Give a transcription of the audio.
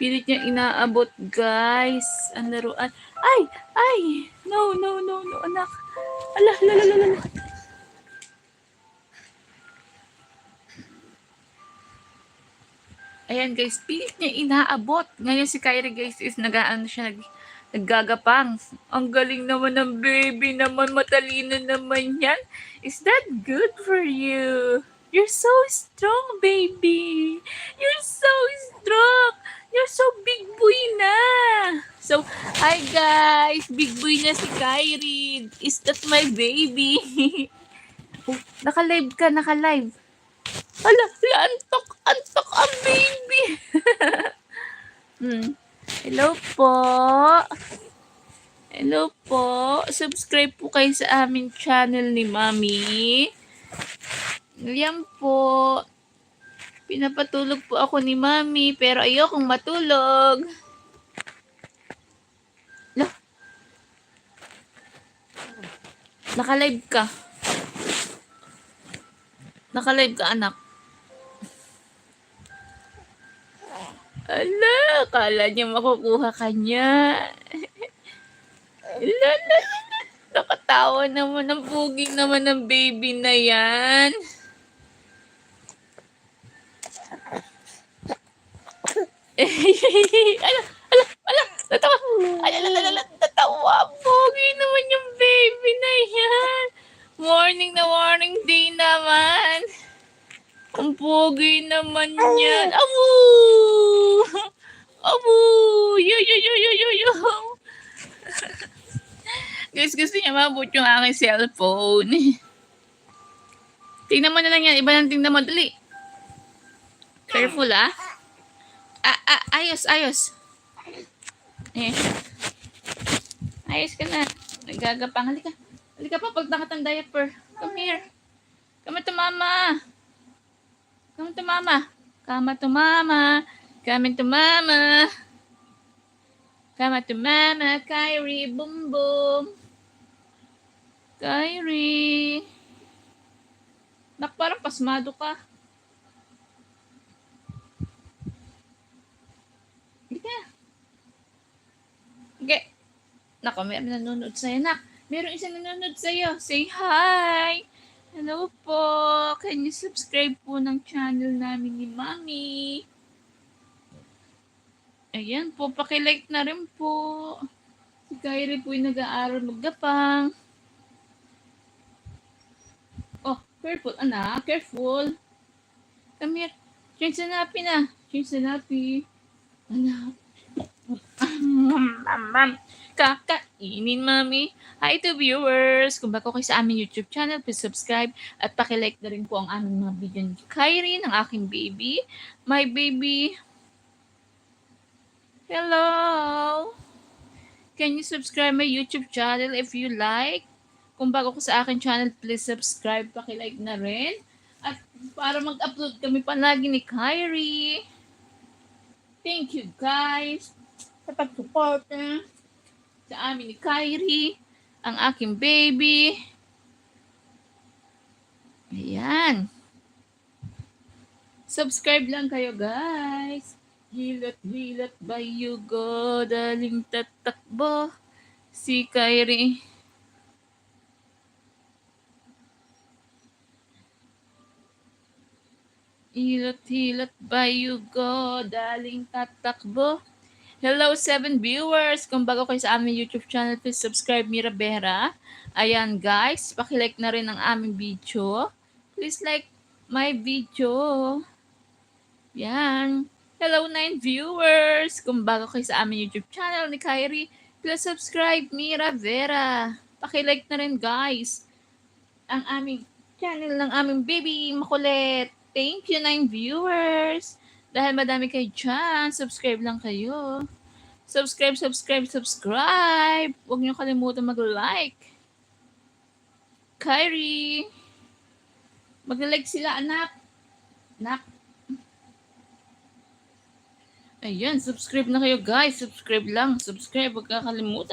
Pilit niya inaabot, guys. Ang laruan. Ay! Ay! No, no, no, no, anak. Ala, ala, ala. ala. Ayan guys, pilit niya inaabot. Ngayon si Kyrie guys is nag-ano siya, nag, naggagapang. Ang galing naman ng baby naman, matalino naman yan. Is that good for you? You're so strong, baby. You're so strong. You're so big boy na. So, hi guys. Big boy na si Kyrie. Is that my baby? oh, naka-live ka, naka-live. Ala, antok, antok ang baby. hmm. Hello po. Hello po. Subscribe po kayo sa aming channel ni Mami. Yan po. Pinapatulog po ako ni Mami, pero ayokong matulog. Lah. Naka-live ka. Naka-live ka, anak. Ala, kala niya makukuha ka niya. Ala, ala, ala. Nakatawa naman ang puging naman ng baby na yan. Ala, ala, ala, natawa. Ala, ala, ala, ala, natawa. Pogi naman yung baby na yan. Morning na morning day naman. Ang pogi naman yan. Abu! Abu! Yo, yo, yo, yo, yo, yo. Guys, gusto niya mabot yung aking cellphone. Tingnan mo na lang yan. Iba nang tingnan mo. Dali. Careful, ah. Ah, ah, ayos, ayos. Eh. Ayos ka na. Nagagapang. Halika. Halika pa, pagdakat ang diaper. Come here. Come to mama. Come to mama. Come to mama. Come to mama. Come to mama. Kyrie, boom boom. Kyrie. Nak, parang pasmado ka. Nako, may nanonood sa'yo, nak. Merong isang nanonood sa'yo. Say hi! Hello po! Can you subscribe po ng channel namin ni Mami? Ayan po, pakilike na rin po. Si Kyrie po yung nag-aaral maggapang. Oh, careful, anak. Careful. Come here. Change sa napi na. Change sa napi. Anak. Kakainin, mami. Hi to viewers! Kung bako kayo sa aming YouTube channel, please subscribe at pakilike na rin po ang aming mga video ni Kyrie, ng aking baby. My baby. Hello! Can you subscribe my YouTube channel if you like? Kung bago ko sa akin channel, please subscribe, pakilike na rin. At para mag-upload kami palagi ni Kyrie. Thank you guys sa pag-suporta sa amin ni Kyrie, ang aking baby. Ayan. Subscribe lang kayo guys. Hilat-hilat ba you go, daling tatakbo si Kyrie. Hilot-hilot ba you go, daling tatakbo. Hello, seven viewers! Kung bago kayo sa aming YouTube channel, please subscribe Mira Behra. Ayan guys, pakilike na rin ang aming video. Please like my video. Yan. Hello, nine viewers! Kung bago kayo sa aming YouTube channel ni Kyrie, please subscribe Mira Vera. Pakilike na rin guys ang aming channel ng aming baby makulit. Thank you, nine viewers. Dahil madami kayo dyan, subscribe lang kayo. Subscribe, subscribe, subscribe. Huwag niyo kalimutan mag-like. Kyrie. Mag-like sila, anak. Anak. Ayan, subscribe na kayo guys. Subscribe lang. Subscribe, huwag kakalimutan.